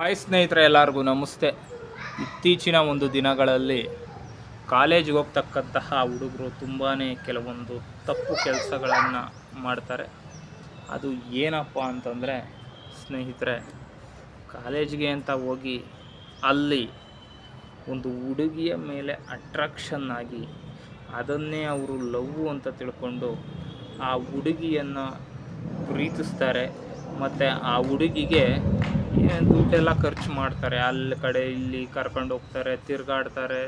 Hi ಸ್ನೇಹಿತರೆ ಎಲ್ಲರಿಗೂ ನಮಸ್ತೆ. ಇತ್ತೀಚಿನ ಒಂದು ದಿನಗಳಲ್ಲಿ ಕಾಲೇಜಿಗೆ ಹೋಗ್ತಕ್ಕಂತಹ ಹುಡುಗರು ತುಂಬಾ ಕೆಲವೊಂದು ತಪ್ಪು ಕೆಲಸಗಳನ್ನು ಮಾಡ್ತಾರೆ. ಅದು ಏನಪ್ಪ ಅಂತಂದರೆ, ಸ್ನೇಹಿತರೆ, ಕಾಲೇಜಿಗೆ ಅಂತ ಹೋಗಿ ಅಲ್ಲಿ ಒಂದು ಹುಡುಗಿಯ ಮೇಲೆ ಅಟ್ರಾಕ್ಷನ್ ಆಗಿ ಅದನ್ನೇ ಅವರು ಲವ್ ಅಂತ ತಿಳ್ಕೊಂಡು ಆ ಹುಡುಗಿಯನ್ನು ಪ್ರೀತಿಸ್ತಾರೆ. ಮತ್ತು ಆ ಹುಡುಗಿಗೆ ದುಡ್ಡೆಲ್ಲ ಖರ್ಚು ಮಾಡ್ತಾರೆ. ಅಲ್ಲಿ ಕಡೆ ಇಲ್ಲಿ ಕರ್ಕೊಂಡು ಹೋಗ್ತಾರೆ, ತಿರುಗಾಡ್ತಾರೆ.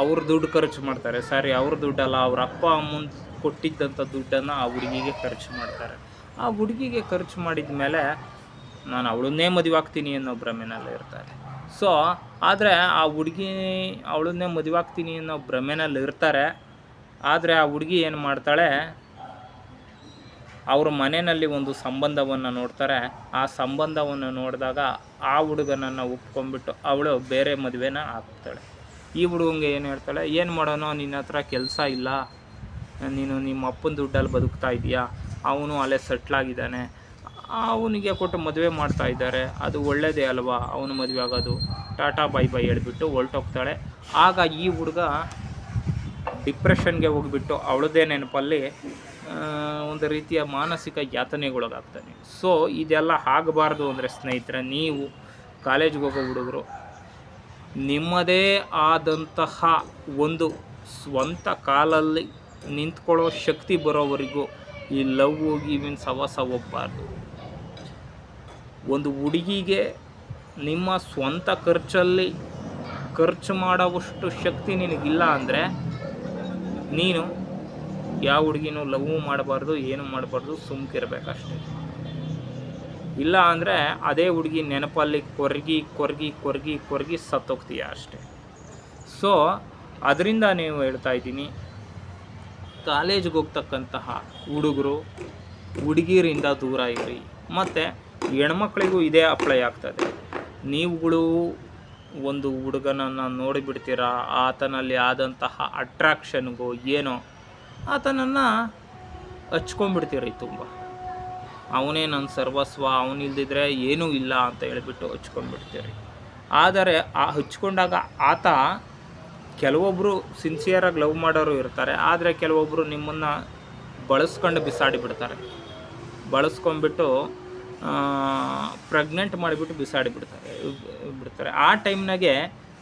ಅವ್ರ ದುಡ್ಡು ಖರ್ಚು ಮಾಡ್ತಾರೆ. ಸರಿ, ಅವ್ರ ದುಡ್ಡಲ್ಲ, ಅವ್ರ ಅಪ್ಪ ಅಮ್ಮನ ಕೊಟ್ಟಿದ್ದಂಥ ದುಡ್ಡನ್ನು ಆ ಹುಡುಗಿಗೆ ಖರ್ಚು ಮಾಡ್ತಾರೆ. ಆ ಹುಡುಗಿಗೆ ಖರ್ಚು ಮಾಡಿದ ಮೇಲೆ ನಾನು ಅವಳನ್ನೇ ಮದುವೆ ಆಗ್ತೀನಿ ಅನ್ನೋ ಭ್ರಮೆನಲ್ಲಿ ಇರ್ತಾರೆ. ಸೊ ಆದರೆ ಆ ಹುಡುಗಿ ಅವಳನ್ನೇ ಮದುವೆ ಆಗ್ತೀನಿ ಅನ್ನೋ ಭ್ರಮೆನಲ್ಲಿ ಇರ್ತಾರೆ. ಆದರೆ ಆ ಹುಡುಗಿ ಏನು ಮಾಡ್ತಾಳೆ? ಅವ್ರ ಮನೆಯಲ್ಲಿ ಒಂದು ಸಂಬಂಧವನ್ನು ನೋಡ್ತಾರೆ. ಆ ಸಂಬಂಧವನ್ನು ನೋಡಿದಾಗ ಆ ಹುಡುಗನನ್ನು ಒಪ್ಕೊಂಡ್ಬಿಟ್ಟು ಅವಳು ಬೇರೆ ಮದುವೆನ ಹಾಕ್ತಾಳೆ. ಈ ಹುಡುಗಂಗೆ ಏನು ಹೇಳ್ತಾಳೆ? ಏನು ಮಾಡೋಣ? ನಿನ್ನ ಹತ್ರ ಕೆಲಸ ಇಲ್ಲ. ನೀನು ನಿಮ್ಮ ಅಪ್ಪನ ದುಡ್ಡಲ್ಲಿ ಬದುಕ್ತಾ ಇದೆಯಾ? ಅವನು ಅಲ್ಲೇ ಸೆಟ್ಲಾಗಿದ್ದಾನೆ ಅವನಿಗೆ ಕೊಟ್ಟು ಮದುವೆ ಮಾಡ್ತಾ ಇದ್ದಾರೆ. ಅದು ಒಳ್ಳೆಯದೇ ಅಲ್ವಾ? ಅವನು ಮದುವೆ ಆಗೋದು. ಟಾಟಾ, ಬೈ ಬೈ ಹೇಳ್ಬಿಟ್ಟು ಹೊರ್ಟೋಗ್ತಾಳೆ. ಆಗ ಈ ಹುಡುಗ ಡಿಪ್ರೆಷನ್ಗೆ ಹೋಗ್ಬಿಟ್ಟು ಅವಳದೇ ನೆನಪಲ್ಲಿ ಒಂದು ರೀತಿಯ ಮಾನಸಿಕ ಯಾತನೆಗೊಳಗಾಗ್ತಾನೆ. ಸೊ ಇದೆಲ್ಲ ಆಗಬಾರ್ದು ಅಂದರೆ ಸ್ನೇಹಿತರೆ, ನೀವು ಕಾಲೇಜ್ಗೆ ಹೋಗೋ ಹುಡುಗರು, ನಿಮ್ಮದೇ ಆದಂತಹ ಒಂದು ಸ್ವಂತ ಕಾಲಲ್ಲಿ ನಿಂತ್ಕೊಳ್ಳೋ ಶಕ್ತಿ ಬರೋವರೆಗೂ ಈ ಲವ್ ಮೀನ್ಸ್ ಸವಾಸ ಹೋಗ್ಬಾರ್ದು. ಒಂದು ಹುಡುಗಿಗೆ ನಿಮ್ಮ ಸ್ವಂತ ಖರ್ಚಲ್ಲಿ ಖರ್ಚು ಮಾಡೋವಷ್ಟು ಶಕ್ತಿ ನಿನಗಿಲ್ಲ ಅಂದರೆ ನೀನು ಯಾವ ಹುಡುಗಿನೂ ಲವ್ ಮಾಡಬಾರ್ದು, ಏನು ಮಾಡಬಾರ್ದು, ಸುಮ್ಕಿರ್ಬೇಕಷ್ಟೆ. ಇಲ್ಲ ಅಂದರೆ ಅದೇ ಹುಡುಗಿ ನೆನಪಲ್ಲಿ ಕೊರಗಿ, ಕೊರ್ಗಿ ಕೊರ್ಗಿ ಕೊರ್ಗಿ ಸತ್ತೋಗ್ತೀಯ ಅಷ್ಟೆ. ಸೊ ಅದರಿಂದ ನೀವು ಹೇಳ್ತಾ ಇದ್ದೀನಿ, ಕಾಲೇಜ್ಗೆ ಹೋಗ್ತಕ್ಕಂತಹ ಹುಡುಗರು ಹುಡುಗಿರಿಂದ ದೂರ ಇರಿ. ಮತ್ತು ಹೆಣ್ಮಕ್ಳಿಗೂ ಇದೇ ಅಪ್ಲೈ ಆಗ್ತದೆ. ನೀವುಗಳು ಒಂದು ಹುಡುಗನನ್ನು ನೋಡಿಬಿಡ್ತೀರಾ, ಆತನಲ್ಲಿ ಆದಂತಹ ಅಟ್ರಾಕ್ಷನ್ಗೋ ಏನೋ ಆತನನ್ನು ಹಚ್ಕೊಂಡ್ಬಿಡ್ತೀರಿ ತುಂಬ. ಅವನೇ ನನ್ನ ಸರ್ವಸ್ವ, ಅವನಿಲ್ದಿದ್ರೆ ಏನೂ ಇಲ್ಲ ಅಂತ ಹೇಳಿಬಿಟ್ಟು ಹಚ್ಕೊಂಡ್ಬಿಡ್ತೀರಿ. ಆದರೆ ಆ ಹಚ್ಕೊಂಡಾಗ ಆತ ಕೆಲವೊಬ್ಬರು ಸಿನ್ಸಿಯರಾಗಿ ಲವ್ ಮಾಡೋರು ಇರ್ತಾರೆ, ಆದರೆ ಕೆಲವೊಬ್ಬರು ನಿಮ್ಮನ್ನು ಬಳಸ್ಕೊಂಡು ಬಿಸಾಡಿಬಿಡ್ತಾರೆ. ಬಳಸ್ಕೊಂಡ್ಬಿಟ್ಟು ಪ್ರೆಗ್ನೆಂಟ್ ಮಾಡಿಬಿಟ್ಟು ಬಿಸಾಡಿ ಬಿಡ್ತಾರೆ. ಬಿಡ್ತಾರೆ ಆ ಟೈಮ್ನಾಗೆ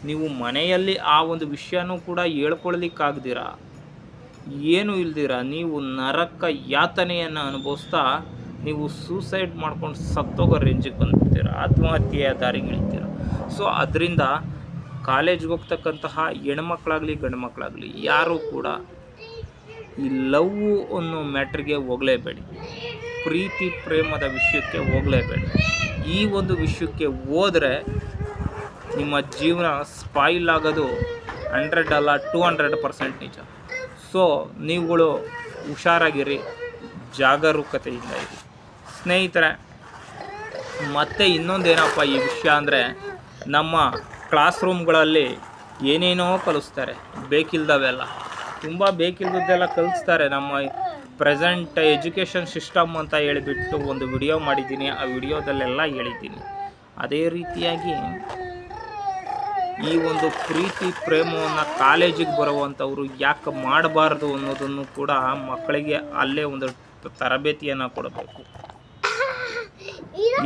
ನೀವು ಮನೆಯಲ್ಲಿ ಆ ಒಂದು ವಿಷಯನೂ ಕೂಡ ಹೇಳ್ಕೊಳ್ಲಿಕ್ಕಾಗ್ದಿರ? ಏನು ಇಲ್ದಿರ ನೀವು ನರಕ ಯಾತನೆಯನ್ನು ಅನುಭವಿಸ್ತಾ ನೀವು ಸೂಸೈಡ್ ಮಾಡ್ಕೊಂಡು ಸತ್ತೋಗೋ ರೇಂಜಿಗೆ ಬಂದಿರ್ತೀರ ಆತ್ಮಹತ್ಯೆಯ ದಾರಿಗೆ ಇಳಿತೀರ. ಸೊ ಅದರಿಂದ ಕಾಲೇಜ್ಗೆ ಹೋಗ್ತಕ್ಕಂತಹ ಹೆಣ್ಮಕ್ಳಾಗಲಿ ಗಂಡು ಮಕ್ಕಳಾಗಲಿ ಯಾರೂ ಕೂಡ ಈ ಲವ್ ಅನ್ನೋ ಮ್ಯಾಟ್ರಿಗೆ ಹೋಗಲೇಬೇಡಿ. ಪ್ರೀತಿ, ಪ್ರೇಮದ ವಿಷಯಕ್ಕೆ ಹೋಗಲೇಬೇಡಿ. ಈ ಒಂದು ವಿಷಯಕ್ಕೆ ಹೋದರೆ ನಿಮ್ಮ ಜೀವನ ಸ್ಪಾಯಿಲ್ ಆಗೋದು ಹಂಡ್ರೆಡ್ ಅಲ್ಲ ಟೂ ಹಂಡ್ರೆಡ್ ಪರ್ಸೆಂಟ್ ನಿಜ. ಸೊ ನೀವುಗಳು ಹುಷಾರಾಗಿರಿ, ಜಾಗರೂಕತೆಯಿಂದ ಇರಿ. ಸ್ನೇಹಿತರೆ, ಮತ್ತೆ ಇನ್ನೊಂದೇನಪ್ಪ ಈ ವಿಷಯ ಅಂದರೆ, ನಮ್ಮ ಕ್ಲಾಸ್ ರೂಮ್ಗಳಲ್ಲಿ ಏನೇನೋ ಕಲಿಸ್ತಾರೆ, ಬೇಕಿಲ್ದವೆಲ್ಲ. ತುಂಬ ಬೇಕಿಲ್ದದ್ದೆಲ್ಲ ಕಲಿಸ್ತಾರೆ. ನಮ್ಮ ಪ್ರೆಸೆಂಟ್ ಎಜುಕೇಷನ್ ಸಿಸ್ಟಮ್ ಅಂತ ಹೇಳಿಬಿಟ್ಟು ಒಂದು ವಿಡಿಯೋ ಮಾಡಿದ್ದೀನಿ, ಆ ವಿಡಿಯೋದಲ್ಲೆಲ್ಲ ಹೇಳಿದ್ದೀನಿ. ಅದೇ ರೀತಿಯಾಗಿ ಈ ಒಂದು ಪ್ರೀತಿ ಪ್ರೇಮವನ್ನು ಕಾಲೇಜಿಗೆ ಬರುವಂಥವ್ರು ಯಾಕೆ ಮಾಡಬಾರ್ದು ಅನ್ನೋದನ್ನು ಕೂಡ ಮಕ್ಕಳಿಗೆ ಅಲ್ಲೇ ಒಂದು ತರಬೇತಿಯನ್ನು ಕೊಡಬೇಕು.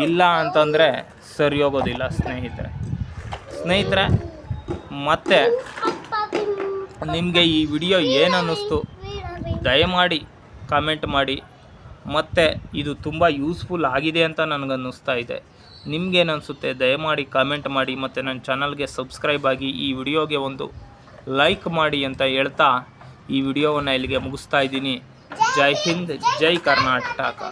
ಇಲ್ಲ ಅಂತಂದರೆ ಸರಿ ಹೋಗೋದಿಲ್ಲ ಸ್ನೇಹಿತರೆ. ಸ್ನೇಹಿತರೆ, ಮತ್ತೆ ನಿಮಗೆ ಈ ವಿಡಿಯೋ ಏನು ಅನ್ನಿಸ್ತು? ದಯಮಾಡಿ ಕಾಮೆಂಟ್ ಮಾಡಿ. ಮತ್ತು ಇದು ತುಂಬ ಯೂಸ್ಫುಲ್ ಆಗಿದೆ ಅಂತ ನನಗನ್ನಿಸ್ತಾ ಇದೆ. ನಿಮ್ಗೇನು ಅನಿಸುತ್ತೆ ದಯಮಾಡಿ ಕಾಮೆಂಟ್ ಮಾಡಿ ಮತ್ತು ನನ್ನ ಚಾನಲ್ಗೆ ಸಬ್ಸ್ಕ್ರೈಬ್ ಆಗಿ ಈ ವಿಡಿಯೋಗೆ ಒಂದು ಲೈಕ್ ಮಾಡಿ ಅಂತ ಹೇಳ್ತಾ ಈ ವಿಡಿಯೋವನ್ನು ಇಲ್ಲಿಗೆ ಮುಗಿಸ್ತಾ ಇದ್ದೀನಿ. ಜೈ ಹಿಂದ್, ಜೈ ಕರ್ನಾಟಕ.